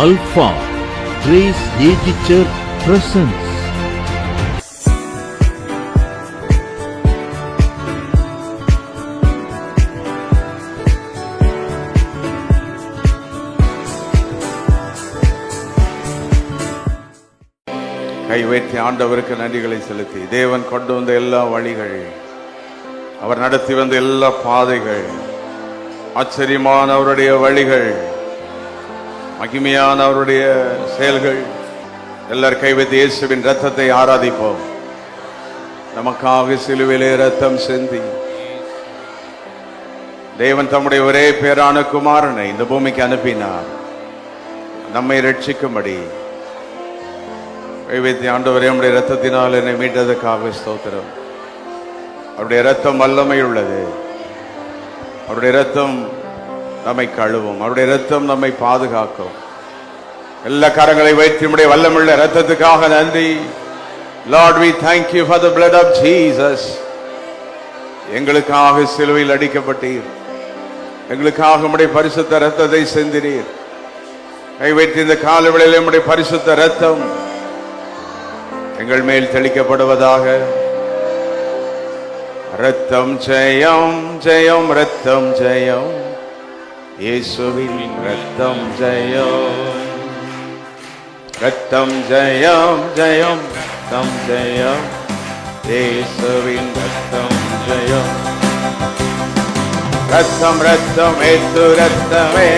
Alpha grace ஏஜிச்சர் presence கை வைத்து ஆண்டவருக்கு நன்றிகளை செலுத்தி. தேவன் கொண்டு வந்த எல்லா வழிகள் அவர் நடத்தி வந்த எல்லா பாதைகள் ஆச்சரியமான அவருடைய வழிகள் மகிமையான அவருடைய செயல்கள். எல்லார் கைவைத்து இயேசுவின் ரத்தத்தை ஆராதிப்போம். நமக்காக சிலுவிலே ரத்தம் செந்தி. தேவன் தம்முடைய ஒரே பேரான குமாரனை இந்த பூமிக்கு அனுப்பினார். நம்மை ரட்சிக்கும்படி வைத்தி ஆண்டவரே நம்முடைய ரத்தத்தினால் என்னை மீட்டதற்காக ஸ்தோத்திரம். அவருடைய ரத்தம் வல்லமை உள்ளது. அவருடைய ரத்தம் நம்மை கழுவும். அவருடைய ரத்தம் நம்மை பாதுகாக்கும். எல்லா கரங்களை வைத்து நம்முடைய வல்லமுள்ள ரத்தத்துக்காக நன்றி. Lord we thank you for the blood of Jesus எங்களுக்காக சிலுவையில் அடிக்கப்பட்டீர். எங்களுக்காக நம்முடைய பரிசுத்த ரத்தத்தை செந்தினீர். கை வைத்து இந்த காலவெளியில் நம்முடைய பரிசுத்த ரத்தம் எங்கள் மேல் தெளிக்கப்படுவதாக. ரத்தம் ஜெயம் ஜெயம் ரத்தம் ஜெயம். இயேசுவின் ரத்தம் ஜெயம். ரத்தம் ஜெயம் ஜெயம் ரத்தம் ஜெயம். இயேசுவின் ரத்தம் ஜெயம். ரத்தம் ரத்தம் ஏத்து ரத்தமே.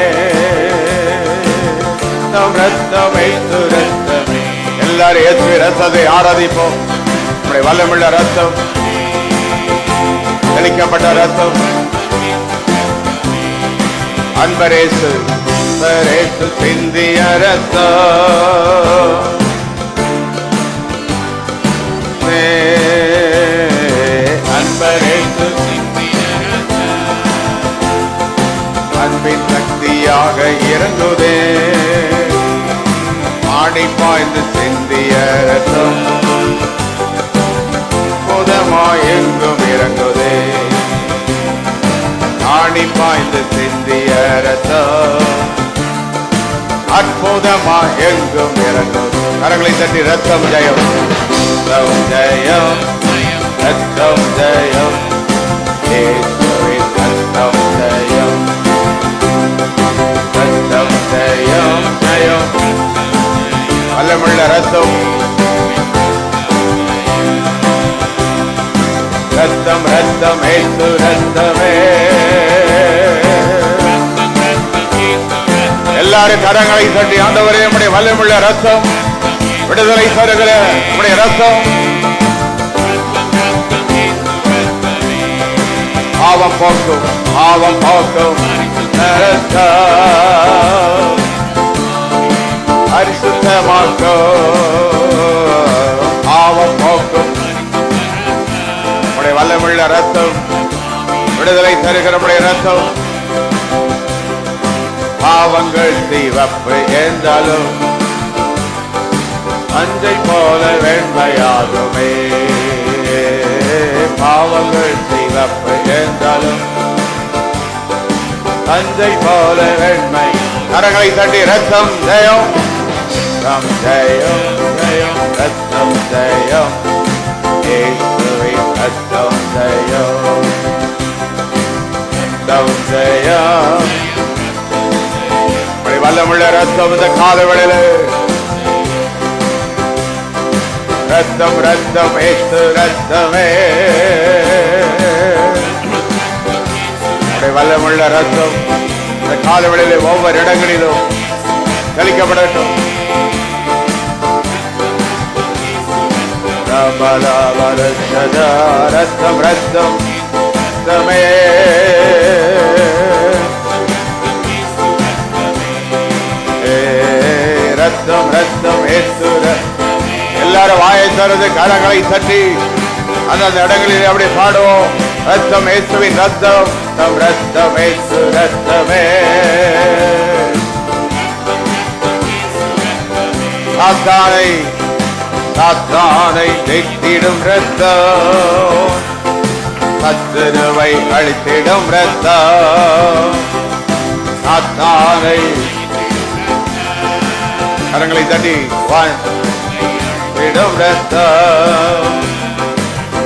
ரத்தம் ரத்தம் ஏத்து ரத்தமே. எல்லாரும் ஏற்று ரத்தத்தை ஆராதிப்போம். நம்முடைய வல்லமுள்ள ரத்தம். தெளிக்கப்பட்ட ரத்தம். அன்பரேசு அன்பரேசு சிந்திய ரத்தம் அன்பரேசு அன்பின் சக்தியாக இறங்குதே. ஆணி பாய்ந்து சிந்திய ரத்தம் புதமாய் எங்கும் இறங்குதே ஆணி பாய்ந்து சிந்திய ரத்தம். அற்புதமா எங்கும் இறங்கும். கரங்களை தட்டி ரத்தம் ஜெயம். ரத்தம் ஜெயம். ரத்தம் ஜெயம். ரத்தம் ஜெயம். ரத்தம் ஜெயம். ஜெயம். வல்லமுள்ள ரத்தம். ரத்தம் ரத்தம் ஏசு. எல்லாரும் கரங்களை தட்டி ஆண்டவரே நம்முடைய வல்லமுள்ள ரத்தம் விடுதலை தருகிற நம்முடைய ரத்தம். பாவம் போக்கும் பாவம் போக்கும் ரத்தம் பரிசுத்தமாக்கும் பாவம் போக்கும் நம்முடைய வல்லமுள்ள ரத்தம் விடுதலை தருகிற நம்முடைய ரத்தம். பாவங்கள் தீவப்பு என்றாலும் அஞ்சை போல வெண்மையாகுமே. பாவங்கள் தீவப்பு என்றாலும் அஞ்சை போல வெண்மை. கரங்களை தட்டி ரத்தம் ஜெயம். ரத்தம் ஜெயம் ஜெயம் ரத்தம் ஜெயம். ரத்தம் ஜெயம். ரத்தம் ஜெயம். பலமுள்ள ரத்தம் இந்த காலவெளியில. ரத்தம் ரத்தம் ரத்தமே. வல்லமுள்ள ரத்தம் இந்த காலவெளியில ஒவ்வொரு இடங்களிலும் தெளிக்கப்படட்டும். ரத்தம் ரத்தம் ரத்தமே. ரத்தம் ரத்தம் எல்லாரும் வாயை தருது கரங்களை தட்டி அந்தந்த இடங்களில் அப்படி பாடுவோம். ரத்தம் ஏசுவின் ரத்தம். ரத்தம் ரத்தம் ஏசு ரத்தமே. சாத்தானை சாத்தானை நெட்டிடும் ரத்தம். சத்துருவை அழித்திடும் ரத்தம். சாத்தானை கரங்களை தட்டி இடம் ரத்தம்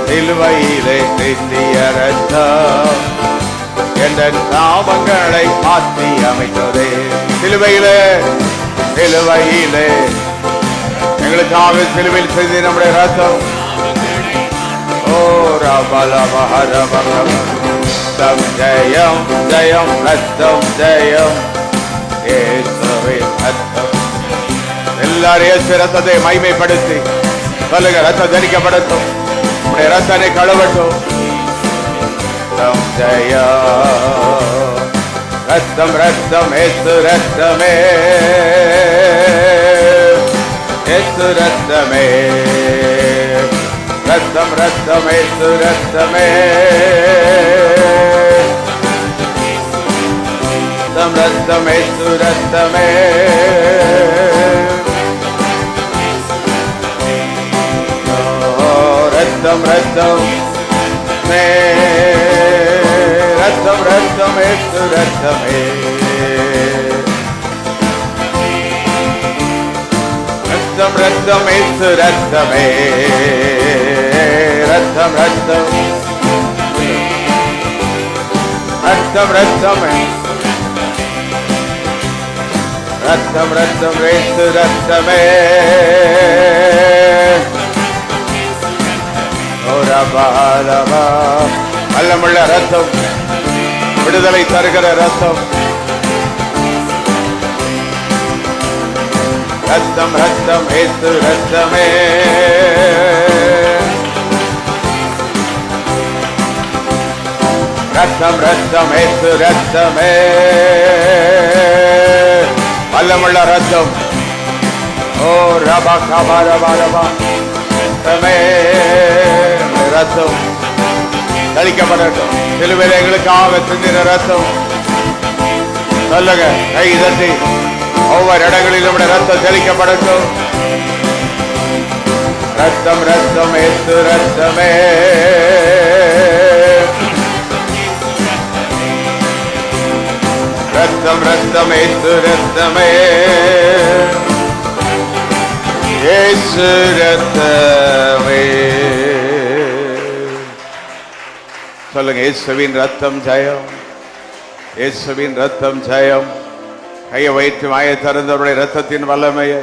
சிலுவையிலே சிந்திய ரத்தம் என்ற நாமங்களை மாற்றி அமைத்ததே? சிலுவையிலே சிலுவையிலே எங்களுக்காக சிலுவையில் செய்து நம்முடைய ரத்தம். ஓ ரபலபஹரபலம் ஜெயம் ஜெயம் ரத்தம் ஜெயம். எல்லாரும் இயேசு ரத்தத்தை மைமைப்படுத்தி சொல்லுங்க ரத்தம் தரிக்கப்படட்டும் உடைய ரத்தனை கழுவட்டும். ரத்தம் ஜெயம் ரத்தம் ரத்தம் ஏசு ரத்தமே. ஏசு ரத்தமே. ரத்தம் ரத்தம் ஏசு ரத்தமே. ரத்தம் ரத்தம் ஏசு ரத்தமே. ரத்தம் ரத்தம் மே ரத்தம் ரத்தம் ஏசு ரத்தமே ரத்தம் ரத்தம் ஏசு ரத்தமே ரத்தம் ரத்தம் ரத்தம் ரத்தம் ரத்தம் ரத்தம் ஏசு ரத்தமே வல்லமுள்ள ரத்தம். விடுதலை தருகிற ரத்தம். ரத்தம் ரத்தம் ஏத்து ரத்தமே. ரத்தம் ரத்தம் ஏத்து ரத்தமே. வல்லமுள்ள ரத்தம். ஓ ரபா கபா ரபா ரபா ரத்தமே. ரத்தம் தளிக்கப்படட்டும். சிலுவையில் எங்களுக்காக சிந்தின ரத்தம். சொல்லுங்க கை தட்டி ஒவ்வொரு இடங்களிலும் நம்முடைய ரத்தம் தெளிக்கப்படட்டும். ரத்தம் ரத்தம் ஏசு ரத்தமே. ரத்தம் ரத்தம் ஏசு ரத்தமே. ஏசு ரத்தமே. சொல்லுங்க இயேசுவின் ரத்தம் ஜெயம். இயேசுவின் ரத்தம் ஜெயம். கையை வயிற்று மாய திறந்தவருடைய ரத்தத்தின் வல்லமையை.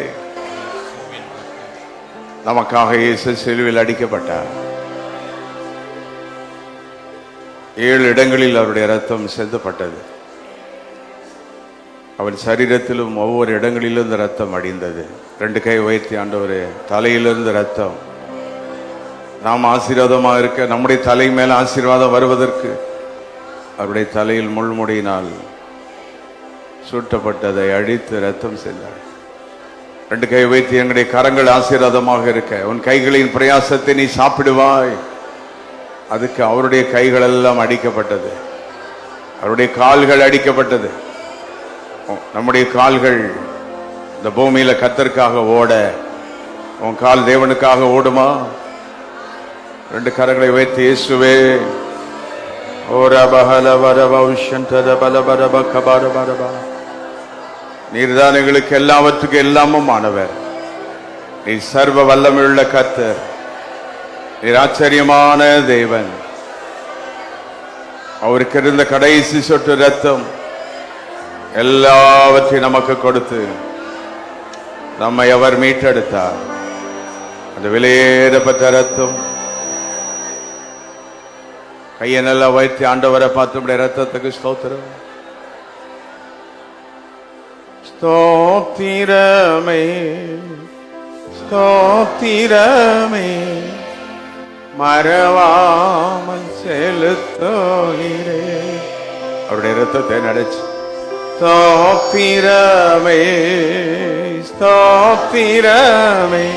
நமக்காக இயேசு சிலுவில் அடிக்கப்பட்டார். ஏழு இடங்களில் அவருடைய ரத்தம் செந்தப்பட்டது அவன் சரீரத்திலும் ஒவ்வொரு இடங்களிலும் இந்த ரத்தம் அடிந்தது. ரெண்டு கை உயர்த்தி ஆண்டவர் தலையிலிருந்து ரத்தம் நாம் ஆசீர்வாதமாக இருக்க நம்முடைய தலை மேலே ஆசீர்வாதம் வருவதற்கு அவருடைய தலையில் முள்முடியினால் சூட்டப்பட்டதை அழித்து ரத்தம் சென்றார் ரெண்டு கை வைத்து எங்களுடைய கரங்கள் ஆசீர்வாதமாக இருக்க உன் கைகளின் பிரயாசத்தை நீ சாப்பிடுவாய். அதுக்கு அவருடைய கைகள் எல்லாம் அடிக்கப்பட்டது. அவருடைய கால்கள் அடிக்கப்பட்டது. நம்முடைய கால்கள் இந்த பூமியில கத்தருக்காக ஓட உன் கால் தேவனுக்காக ஓடுமா? ரெண்டு கரங்களை வைத்து இயேசுவே. நீர்தான் எங்களுக்கு எல்லாவற்றுக்கும் எல்லாமும் ஆனவர் நீ சர்வ வல்லமையுள்ள கத்தர் நீர் ஆச்சரியமான தேவன். அவருக்கு இருந்த கடைசி சொட்டு ரத்தம் எல்லாவற்றையும் நமக்கு கொடுத்து நம்மை அவர் மீட்டெடுத்தார். அந்த விலையேறப்பட்ட ரத்தம் கையை நல்லா வைத்து ஆண்டவரை பார்த்து நம்முடைய ரத்தத்துக்கு ஸ்தோத்திரம். ஸ்தோத்திரமே ஸ்தோத்திரமே மறவாமல் செலுத்தோகிறே. அவருடைய ரத்தத்தை நடைச்சு. ஸ்தோத்திரமே ஸ்தோத்திரமே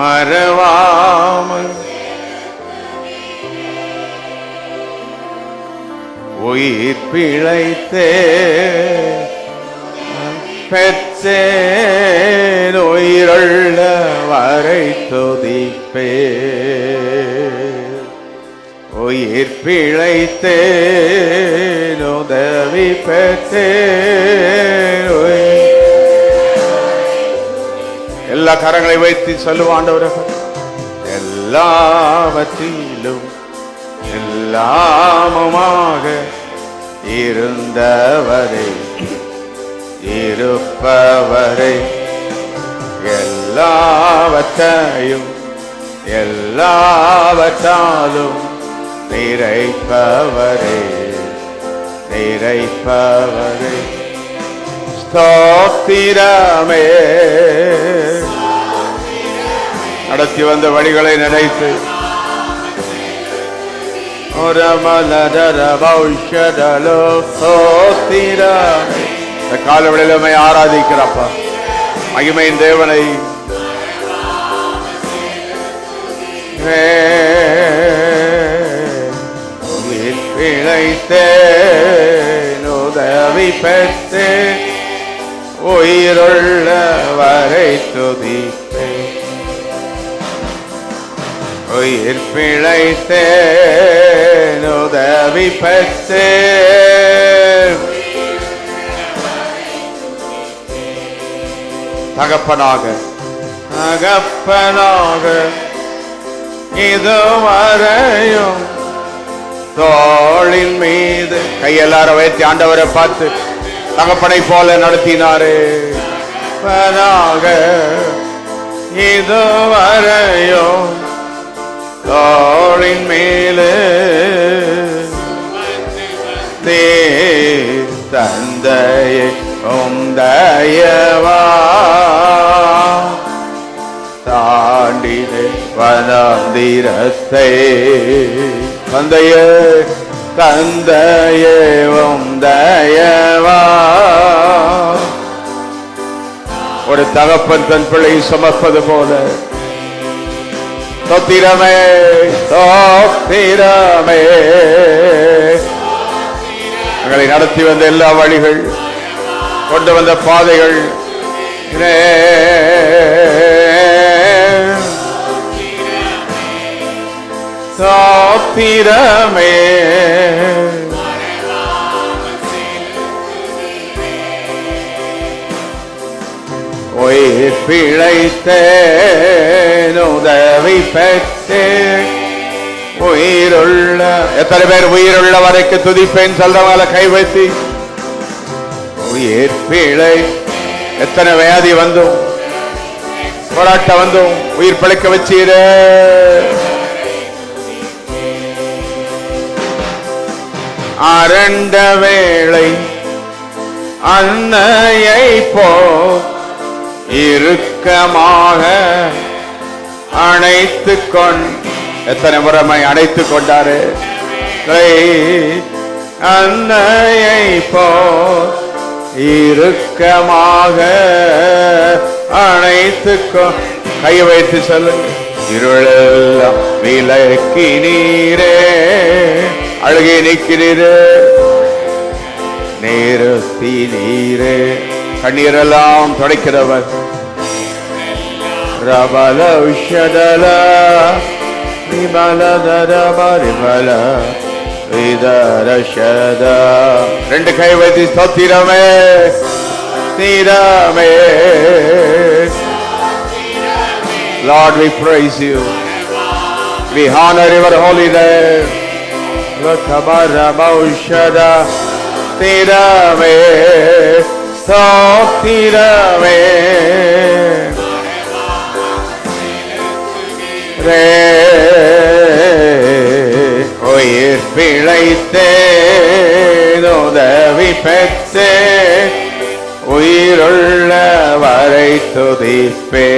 மறவாமல் உயிர் பிழைத்தே பெற்றேன் உயிருள்ள வரை துதிப்பே. உயிர் பிழைத்தேன் உதவி பெற்றேன் எல்லா கரங்களை வைத்து சொல்லுவாண்டவர்கள் எல்லாவற்றிலும் எல்லாமுமாக இருந்தவரை இருப்பவரை எல்லாவற்றையும் எல்லாவற்றாலும் நிறைப்பவரே நிறைப்பவரே. ஸ்தோத்திரமே. நடத்தி வந்த வழிகளை நினைத்து இந்த காலவெளியிலுமே ஆராதிக்கிறப்பா மகிமையின் தேவனை பிழைத்தேன் உதவி பெற்றேன் உயிருள்ள வரை துதிப்பேன் உயிர் பிழைத்தேன் உதவி பெற்றேன் தகப்பனாக. தகப்பனாக இதுவரையும் தோளின் மீது. கையெல்லார வைத்து ஆண்டவரை பார்த்து தகப்பனை போல நடத்தினாரே. பனாக இதுவரையும் தாழின் மேலே தே தந்தையை உந்தயவா தாண்டிலே வனாந்திரத்தை தந்தைய தந்தையே உந்தயவா ஒரு தகப்பன் தன் பிள்ளை சுமப்பது போல தோத்திரமே தோத்திரமே. எங்களை நடத்தி வந்த எல்லா வழிகள் கொண்டு வந்த பாதைகள் சாத்திரமே ஒய் உயிர் பிழைத்தேன் உதவி பெற்று உயிருள்ள எத்தனை பேர் உயிருள்ள வரைக்கும் துதிப்பேன் சொல்றவங்கள கை வைத்து. உயிர் பிழை எத்தனை வியாதி வந்தோம் போராட்டம் வந்தோம் உயிர் பிழைக்க வச்சீர. அரண்ட வேளை அன்னையை போ இறுக்கமாக அணைத்து கொண் எத்தனை முறைமை அணைத்து கொண்டாரு? அன்னையை போ இறுக்கமாக அணைத்து கொ கை வைத்து சொல்லுங்க இருளெல்லாம் விலக்கி நீரே அழுகை நிற்கிறீரே. நேரத்தி நீரே கண்ணீரெல்லாம் துடைக்கிறவர். Rabalaushadala Nimaladaramaribala Vidarashada రెండు కై వైద్య స్తోత్రమే స్థిరమే Lord, we praise you. We honor your holy name. Rakabaramaushada Tirame Sotirame உயிர் பிழைத்தேன் உதவி பெற்றேன் உயிருள்ள வரை துதிப்பே.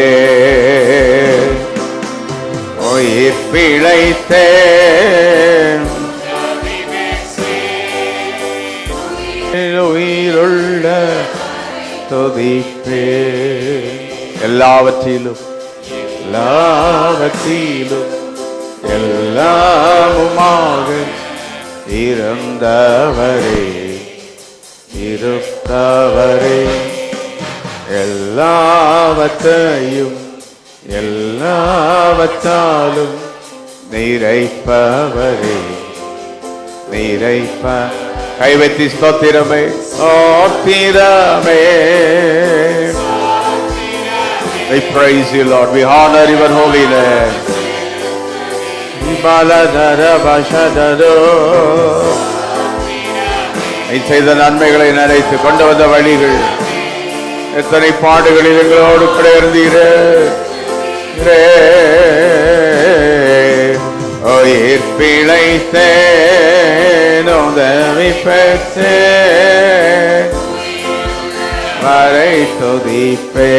உயிர் பிழைத்தேன் உயிருள்ள துதிப்பே. எல்லாவற்றிலும் எல்லாவற்றிலும் எல்லாமுமாக இருந்தவரே இருப்பவரே எல்லாவற்றையும் எல்லாவற்றாலும் நிறைப்பவரே நிறைப்ப. கைவத்தி ஸ்தோத்திரமே ஸ்தோத்திரமே. We praise you, Lord. We honor your holy name. செய்த நன்மைகளை நினைத்து கொண்டு வந்த வழிகள் எத்தனை பாடுகளில் எங்களோடு கூட இருந்தீரே இரே. உயிர் பிழைத்தேன் உதவி பெற்றேன் வரை துதிப்பே.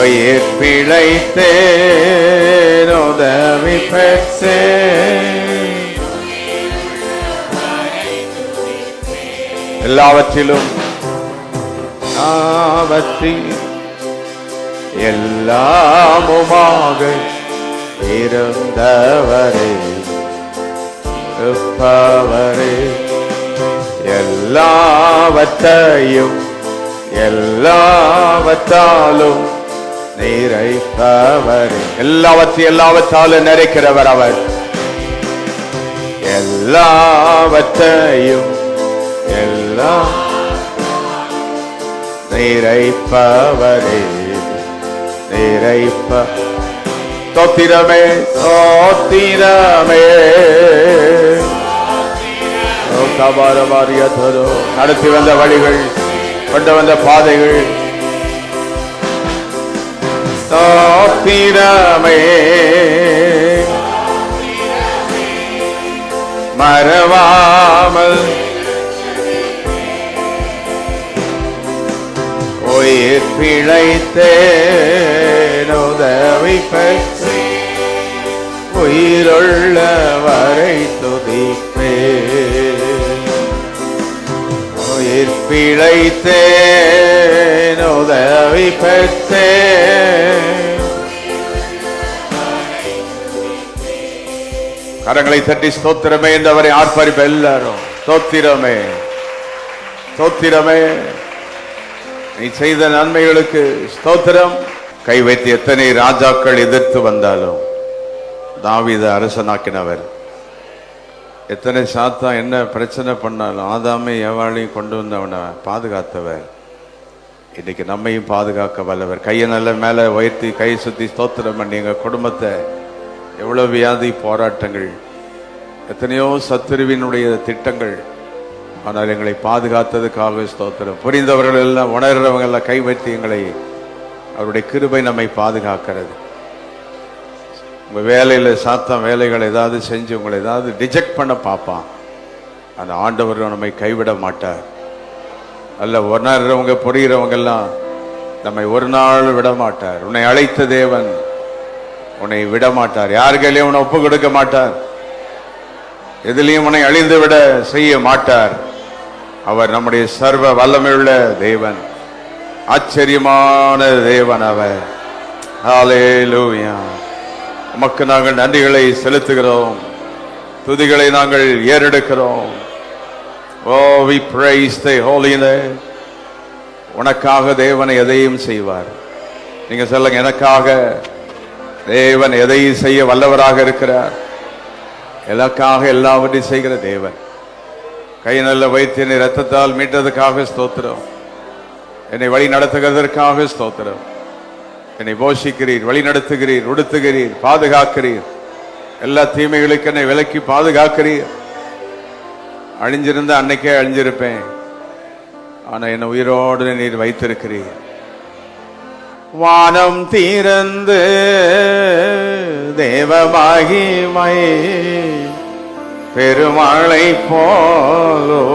உயிர் பிழைத்தேன் உதவி பெற்றேன் எல்லாவற்றிலும் ஆவற்றில் எல்லாமுமாக இருந்தவரே இருப்பவரே. எல்லாவற்றையும் எல்லாவற்றாலும் நிறைப்பவர் எல்லாவற்றையும் எல்லாவற்றாலும் நிறைக்கிறவர் அவர். எல்லாவற்றையும் எல்லாம் நிறைப்பவரே நிறைப்ப. தோத்திரமே தோத்திரமே. நடத்தி வந்த வழிகள் கொண்டு வந்த பாதைகள். தோத்திரமே மறவாமல் உயிர் பிழைத்தேன் உதவி பெற்று உயிருள்ள வரை துதிக்க உயிர் பிழைத்தேன் உதவி பெற்றேன். கரங்களை தட்டி ஸ்தோத்திரமே என்றவரை ஆர்ப்பரிப்பு எல்லாரும். ஸ்தோத்திரமே. ஸ்தோத்திரமே. நீ செய்த நன்மைகளுக்கு ஸ்தோத்திரம். கை வைத்து எத்தனை ராஜாக்கள் எதிர்த்து வந்தாலும் தாவித அரசனாக்கினவர். எத்தனை சாத்தா என்ன பிரச்சனை பண்ணாலும் ஆதாமே எவாளையும் கொண்டு வந்து அவனை பாதுகாத்தவர். இன்னைக்கு நம்மையும் பாதுகாக்க வல்லவர். கையை நல்ல மேலே உயர்த்தி கை சுற்றி ஸ்தோத்திரம் பண்ணி எங்கள் குடும்பத்தை எவ்வளோ வியாதி போராட்டங்கள் எத்தனையோ சத்துருவினுடைய திட்டங்கள். ஆனால் எங்களை பாதுகாத்ததுக்காக ஸ்தோத்திரம். புரிந்தவர்கள் எல்லாம் உணர்றவங்க எல்லாம் கை எங்களை அவருடைய கிருபை நம்மை பாதுகாக்கிறது. உங்கள் வேலையில் சாத்தம் வேலைகள் ஏதாவது செஞ்சு உங்களை ஏதாவது டிஜெக்ட் பண்ண பார்ப்பான். அந்த ஆண்டவர் நம்மை கைவிட மாட்டார். அல்ல உணர்றவங்க புரிகிறவங்க எல்லாம் நம்மை ஒரு நாள் விட மாட்டார். உன்னை அழைத்த தேவன் உன்னை விட மாட்டார். யார் கையிலையும் உன்னை ஒப்பு கொடுக்க மாட்டார். எதிலையும் உன்னை அழிந்து விட செய்ய மாட்டார். அவர் நம்முடைய சர்வ வல்லமையுள்ள தேவன். ஆச்சரியமான தேவன் அவர். ஹalleluya உமக்கு நாங்கள் நன்றிகளை செலுத்துகிறோம். துதிகளை நாங்கள் ஏறெடுக்கிறோம். ஓ வி பிரைஸ் தை உனக்காக தேவனை எதையும் செய்வார். நீங்க சொல்லுங்க எனக்காக தேவன் எதையும் செய்ய வல்லவராக இருக்கிறார். எனக்காக எல்லாவற்றையும் செய்கிற தேவன். கை நல்ல வைத்தியனை ரத்தத்தால் மீட்டதுக்காக ஸ்தோத்திரம். என்னை வழி நடத்துகிறதற்காக ஸ்தோத்திரம். என்னை போஷிக்கிறீர் வழி நடத்துகிறீர் உடுத்துகிறீர் பாதுகாக்கிறீர். எல்லா தீமைகளுக்கு என்னை விலக்கி பாதுகாக்கிறீர். அழிஞ்சிருந்த அன்னைக்கே அழிஞ்சிருப்பேன். ஆனா என்னை உயிரோடு நீர் வைத்திருக்கிறீர். வானம் தீரந்து தேவமாகிமை பெருமழை போலோற்றிட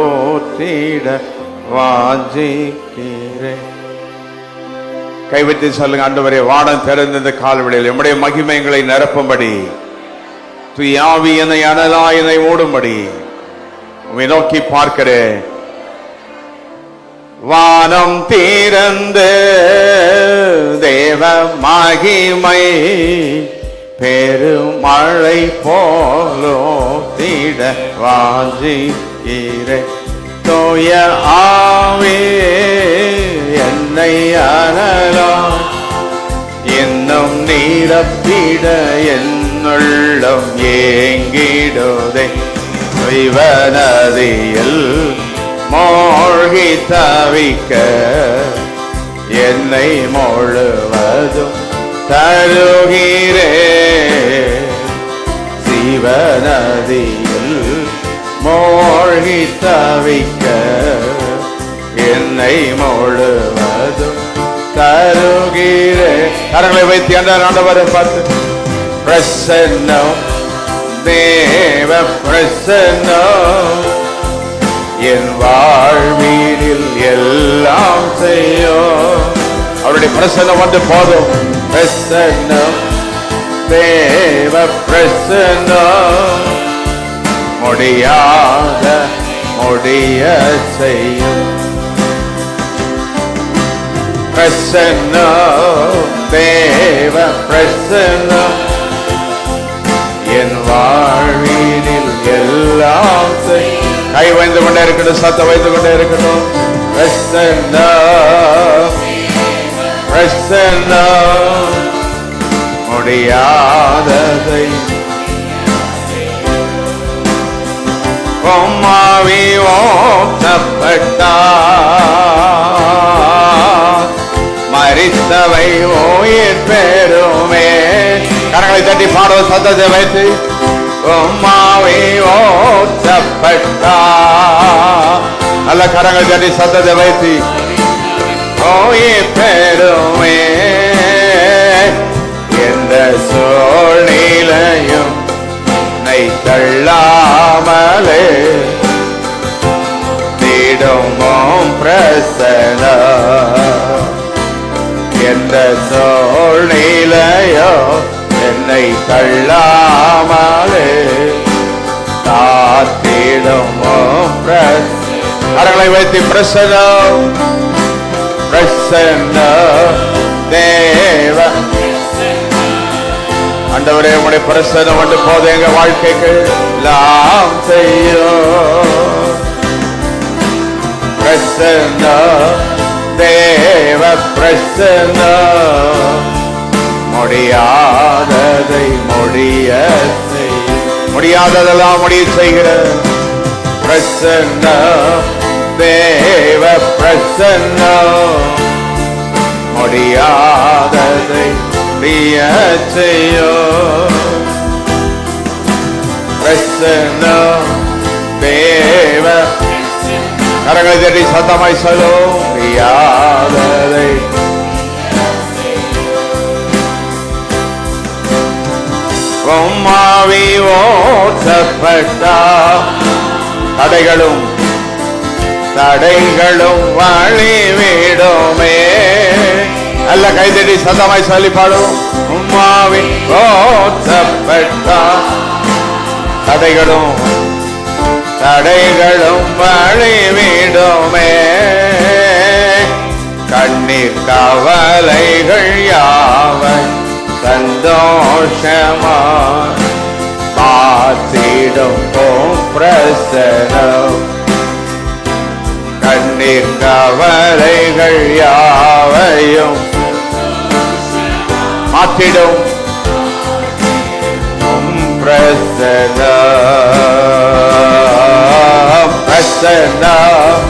வாஞ்சிக்கிறேன். கைவிட்டு சொல்லுங்க ஆண்டவரே வானம் திறந்த இந்த கால்வெளியில் நம்முடைய மகிமைகளை நிரப்பும்படி. துயாவி என்னை அனலா என்னை ஓடும்படி. உம்மை நோக்கி பார்க்கிறேன். வானம் தீரந்து தேவ மகிமை பெருமழை போலோ தீட வாஞ்சிக்கிறே தோய ஆவே என்னை அனலா என்னும் நீரப்பிட என்னுள்ளம் ஏங்கிடுதே. இவனதியில் மூழ்கி தவிக்க என்னை முழுவதும் தருகிறே. சிவநதியில் மூழ்கி தவிக்க கை முழுவதும் தருகிறே கரங்களை வைத்து என்றார் ஆண்டவரை பார்த்து பிரசன்னம் தேவ பிரசன்னம். என் வாழ்வீரில் எல்லாம் செய்யும். அவருடைய பிரசன்னம் வந்து போதும். பிரசன்னம் தேவ பிரசன்னம். முடியாத முடிய செய்யும். பிரசன்னம் தேவ பிரசன்னம் என் வாழ்வீரில் எல்லாம் கை வைந்து கொண்டே இருக்கட்டும் சத்த வைத்து கொண்டே இருக்கட்டும். பிரசன்னா பிரசன்னா. முடியாததை பொம்மாவி ஓட்டப்பட்டா சபை உயிர் பெருமே. கரங்களை தட்டி பாடுவ சத்தத்தை வைத்து. உம்மாவை ஓட்டப்பட்டா நல்ல கரங்களை தட்டி சத்தத்தை வைத்து. உயிர் பெருமே. எந்த சூழ்நிலையும் நை தள்ளாமலே. திடமும் பிரசன எந்த சூழ்நிலையோ என்னை தள்ளாமலே. காத்திடுமும் அரங்களை வைத்து பிரசனம் பிரசன்ன தேவ ஆண்டவரே உங்களுடைய பிரசனம் வந்து போது எங்க வாழ்க்கைக்கு. எல்லாம் செய்யும். பிரசன்ன தேவ பிரசன்ன முடியாததை முடிய முடியாததெல்லாம் முடிய செய்கிற பிரசன்ன. தேவ பிரசன்ன முடியாததை முடிய செய்யோ. பிரசன்ன. தேவ கரங்களை தட்டி சத்தமாய் சொல்லும் முடியாததை உம்மாவி ஓட்டப்பட்டா தடைகளும் தடைகளும் வழி விடுமே. நல்ல கைதடி சத்தமாய் சொல்லி பாடும் உம்மாவி ஓட்டப்பட்டா தடைகளும் தடைகளும் வழிவிடுமே கண்ணீர் கவலைகள் யாவை சந்தோஷமா மாற்றிடும் பிரசனம் கண்ணீர் கவலைகள் யாவையும் மாற்றிடும் பிரசனம் பிரசன்னம்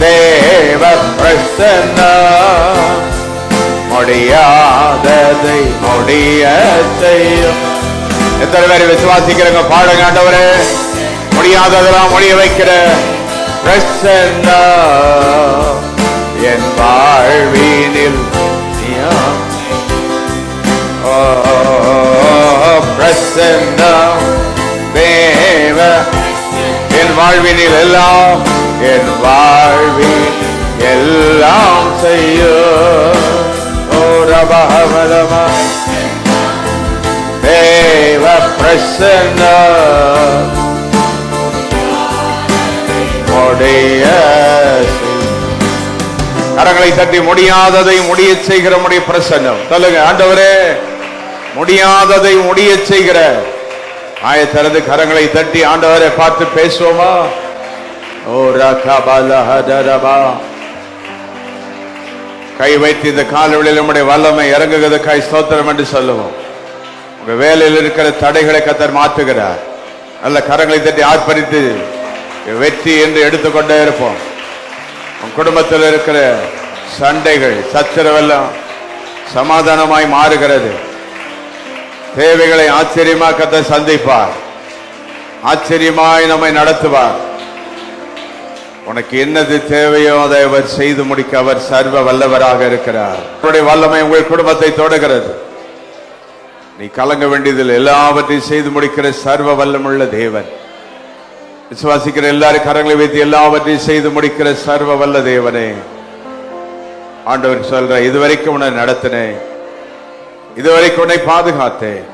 தேவ பிரசன்னம் முடியாததை முடிய செய்யும் எத்தனை பேர் விசுவாசிக்கிறவங்க பாடுங்க ஆண்டவரே. முடியாததெல்லாம் முடிய வைக்கிற பிரசன்னம் என் வாழ்வினில் பிரசன்ன ஓ, தேவ என் வாழ்வினில் எல்லாம் என் வாழ்வில் எல்லாம் செய்யும் ஓ தேவ பிரசன்ன. உடைய கரங்களை தட்டி முடியாததை முடிய செய்கிற முடிய பிரசன்னம். சொல்லுங்க ஆண்டவரே. முடியாததை முடிய செய்கிற ஆயத்தரது கரங்களை தட்டி ஆண்டவரை பார்த்து பேசுவோமா? ஓ ரகபலஹதரபா கை வைத்து இந்த காலவெளியில் நம்முடைய வல்லமை இறங்குகிறதுக்காய் ஸ்தோத்திரம் என்று சொல்லுவோம். உங்க வேலையில் இருக்கிற தடைகளை கத்தர் மாற்றுகிறார். நல்ல கரங்களை தட்டி ஆர்ப்பரித்து வெற்றி என்று எடுத்துக்கொண்டே இருப்போம். உன் குடும்பத்தில் இருக்கிற சண்டைகள் சச்சரவெல்லாம் சமாதானமாய் மாறுகிறது. தேவைகளை ஆச்சரியமா கத்த சந்திப்பார். ஆச்சரியமாய் நம்மை நடத்துவார். உனக்கு என்னது தேவையோ அதை அவர் செய்து முடிக்க அவர் சர்வ வல்லவராக இருக்கிறார். அவருடைய வல்லமை உங்கள் குடும்பத்தை தொடுகிறது. நீ கலங்க வேண்டியதில் எல்லாவற்றையும் செய்து முடிக்கிற சர்வ வல்லமுள்ள தேவன். விசுவாசிக்கிற எல்லாரும் கரங்களை வைத்து எல்லாவற்றையும் செய்து முடிக்கிற சர்வ வல்ல தேவனே. ஆண்டவர் சொல்ற இதுவரைக்கும் உன்னை நடத்தினேன். இதுவரைக்கும் உன்னை பாதுகாத்தேன்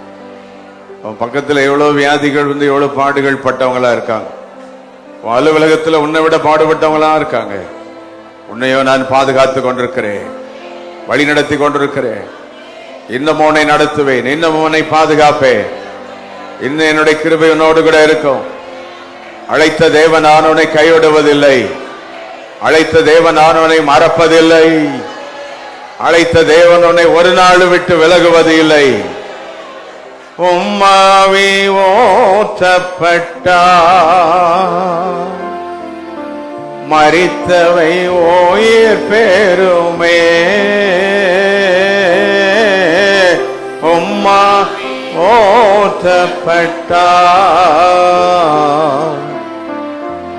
உன் பக்கத்தில் எவ்வளவு வியாதிகள் வந்து எவ்வளவு பாடுகள் பட்டவங்களா இருக்காங்க? அலுவலகத்தில் உன்னை விட பாடுபட்டவங்களா இருக்காங்க. உன்னையோ நான் பாதுகாத்து கொண்டிருக்கிறேன். வழி நடத்தி கொண்டிருக்கிறேன். இன்னமும் உன்னை நடத்துவேன். இன்னமும் உன்னை பாதுகாப்பேன். இன்னும் என்னுடைய கிருபை உன்னோடு கூட இருக்கும். அழைத்த தேவன் நான் உன்னை கைவிடுவதில்லை. அழைத்த தேவன் நான் உன்னை மறப்பதில்லை. அழைத்த தேவன் உன்னை ஒரு நாள் விட்டு விலகுவது இல்லை. உம்மாவி ஓற்றப்பட்டா மறித்தவை ஓயிர் பெருமே. உம்மா ஓற்றப்பட்டா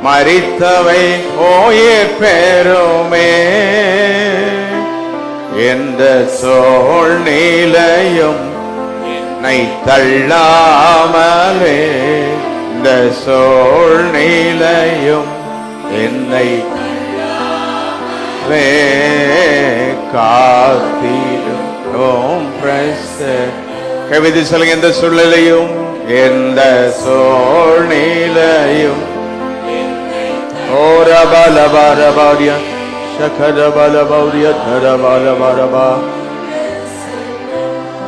மறித்தவை ஓயிர் பெருமே. எந்த சோழ் நீலையும் என்னை தள்ளாமலே. இந்த சூழ்நிலையும் என்னை வே காத்திடும் பிரச. கவிதை சொல்லுங்க எந்த சூழ்நிலையும்? எந்த சோழ்நிலையும் ஓர பல பர பௌரிய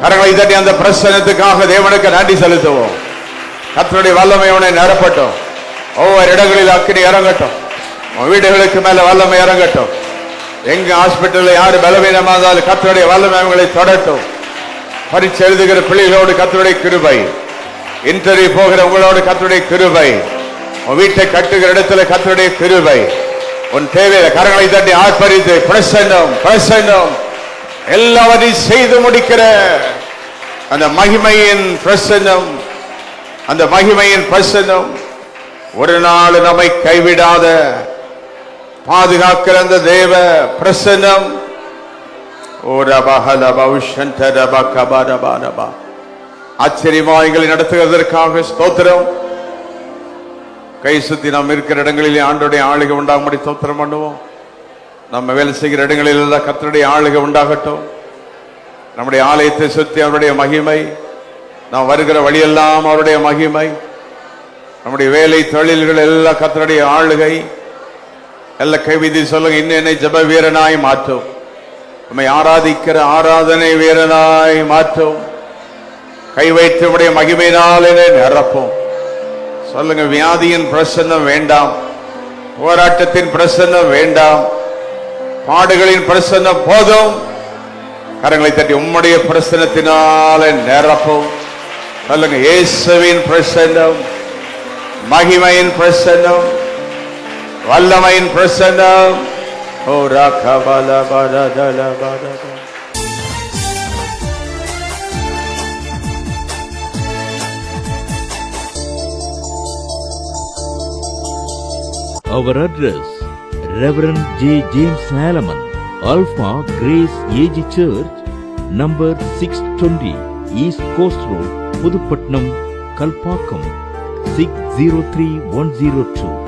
கரங்களை தட்டி அந்த பிரசனத்துக்காக தேவனுக்கு நன்றி செலுத்துவோம். கத்தனுடைய வல்லமை அவனை நிரப்பட்டும். ஒவ்வொரு இடங்களில் அக்கினி இறங்கட்டும். உன் வீடுகளுக்கு மேல வல்லமை இறங்கட்டும். எங்க ஹாஸ்பிட்டலில் யாரு பலவீனமாக இருந்தாலும் கத்தனுடைய வல்லமை அவங்களை தொடட்டும். பரிச்சு எழுதுகிற பிள்ளைகளோடு கத்தனுடைய கிருபை. இன்டர்வியூ போகிற உங்களோடு கத்தனுடைய கிருபை. உன் வீட்டை கட்டுகிற இடத்துல கத்தனுடைய கிருபை. உன் தேவையில கரங்களை தட்டி ஆர்ப்பரித்து பிரசன்னம் பிரசன்னம். எல்லாவற்றையும் செய்து முடிக்கிற அந்த மகிமையின் பிரசன்னம் அந்த மகிமையின் பிரசன்னம். ஒரு நாள் நம்மை கைவிடாத பாதுகாக்கிற அந்த தேவ பிரசன்னம். ஆச்சரியமா எங்களை நடத்துவதற்காக ஸ்தோத்திரம். கை சுத்தி நாம் இருக்கிற இடங்களிலே ஆண்டுடைய ஆளுகை உண்டாகும்படி சோத்திரம் பண்ணுவோம். நம்ம வேலை செய்கிற இடங்களில் எல்லாம் கர்த்தருடைய ஆளுகை உண்டாகட்டும். நம்முடைய ஆலயத்தை சுற்றி அவருடைய மகிமை நாம் வருகிற வழியெல்லாம் அவருடைய மகிமை. நம்முடைய வேலை தொழில்கள் எல்லாம் கர்த்தருடைய ஆளுகை. எல்லாம் கைவிதி சொல்லுங்க இன்னும் என்னை ஜப வீரனாய் மாற்றும். நம்மை ஆராதிக்கிற ஆராதனை வீரனாய் மாற்றும். கை வைத்து உடைய மகிமையினால் என்னை நிரப்போம். சொல்லுங்க வியாதியின் பிரசன்னம் வேண்டாம். போராட்டத்தின் பிரசன்னம் வேண்டாம். பாடுகளின் பிரசன்னம் போதும். கரங்களை தட்டி உம்முடைய பிரசனத்தினால நிரப்பும். சொல்லுங்க இயேசுவின் பிரசன்னம் மகிமையின் பிரசன்னம் வல்லமையின் பிரசன்னம். ஓ ராகபல பல. Our address Reverend J. James Salaman, Alpha Grace AG Church, number 620 East Coast Road, Pudupatnam, Kalpakkam, 603102.